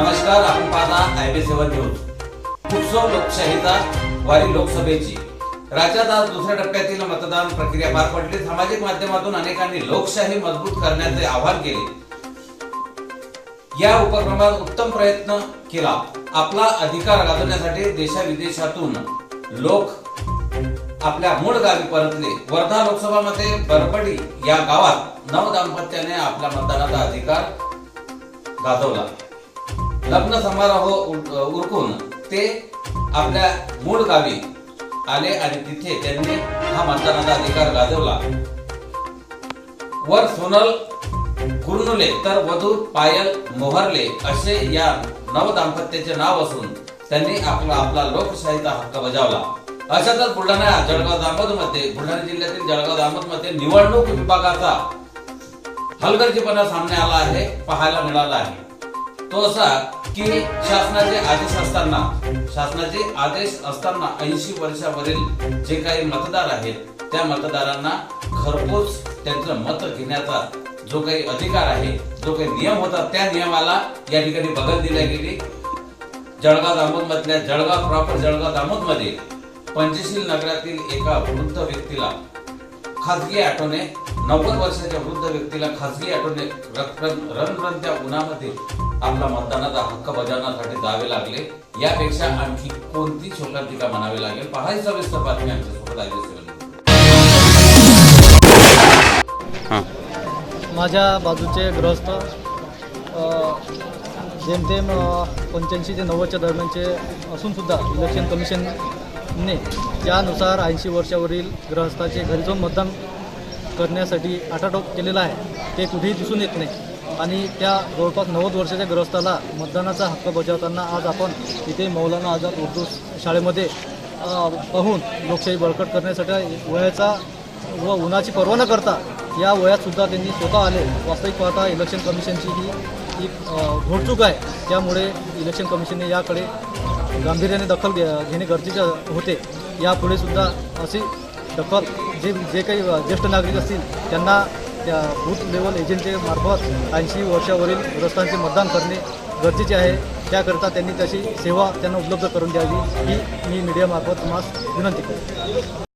नमस्कार आपण पाहता हायवे सेवन न्यूज. उत्सव लोकशाहीचा वारी लोकसभेची. राज्यात आज दुसऱ्या टप्प्यातील मतदान प्रक्रिया पार पडली. सामाजिक माध्यमातून अनेकांनी लोकशाही मजबूत करण्याचे आवाहन केले. या उपक्रमात उत्तम प्रयत्न केला. आपला अधिकार गाजवण्यासाठी देशाविदेशातून लोक आपल्या मूळ गावी परतले. वर्धा लोकसभा मध्ये बरबडी या गावात नव दाम्पत्याने आपल्या मतदानाचा अधिकार गाजवला. लग्न समारोह उरकून ते आपल्या मूळ गावी आले आणि तिथे त्यांनी हा मतदानाचा अधिकार गाजवला. वर सोनल कुर्नुले तर वधू पायल मोहरले असे या नव दाम्पत्याचे नाव असून त्यांनी आपला आपला लोकशाहीचा हक्क बजावला. अशातच बुलढाणा जळगाव दामोदमध्ये बुलढाणा जिल्ह्यातील जळगाव दामोदमध्ये निवडणूक विभागाचा हलगर्जीपणा सामने आला आहे पाहायला मिळाला आहे. तो असा की शासनाचे आदेश असताना शासनाचे आदेश असताना ऐंशी वर्षावरील जे काही मतदार आहेत त्या मतदारांना घरपोच त्यांचं मत घेण्याचा जो काही अधिकार आहे जो काही नियम होता त्या नियमाला या ठिकाणी बदल दिल्या गेली. जळगाव दामोद मधल्या जळगाव प्रॉपर जळगाव दामोदमध्ये पंचशील नगरातील एका वृद्ध व्यक्तीला खाजगी ऑटोने नव्वद वर्षाच्या वृद्ध व्यक्तीला खासगी ऑटोने रणरणत्या उन्हामध्ये आपला मतदानाचा हक्क बजावण्यासाठी जावे लागले. यापेक्षा आणखी कोणती शोकांतिका म्हणावी लागेल? पहा ही सविस्तर बातमी आमच्यासोबत आहे माझ्या बाजूचे गृहस्थ जेमतेम पंच्याऐंशी ते नव्वदच्या दरम्यानचे असूनसुद्धा इलेक्शन कमिशनने त्यानुसार ऐंशी वर्षावरील गृहस्थाचे घरी जाऊन मतदान करण्यासाठी आटाटोप केलेला आहे. ते कुठेही दिसून येत नाही. आणि त्या जवळपास नव्वद वर्षाच्या ग्रस्ताला मतदानाचा हक्क बजावताना आज आपण इथे मौलाना आझाद उर्दू शाळेमध्ये पाहून लोकशाही बळकट करण्यासाठी वयाचा व उन्हाची पर्वा न करता या वयातसुद्धा त्यांनी स्वतः आले. वास्तविक पाहता इलेक्शन कमिशनची ही एक घोडचूक आहे. त्यामुळे इलेक्शन कमिशनने याकडे गांभीर्याने दखल घे घेणे गरजेचे होते. यापुढे सुद्धा अशी दखल जे जे काही ज्येष्ठ नागरिक असतील त्यांना त्या बूथ लेवल एजंटचे मार्फत ऐंशी वर्षावरील ग्रस्तांचे मतदान करणे गरजेचे आहे. त्याकरता त्यांनी तशी सेवा त्यांना उपलब्ध करून द्यावी ही मी मीडियामार्फत तुम्हाला विनंती करतो.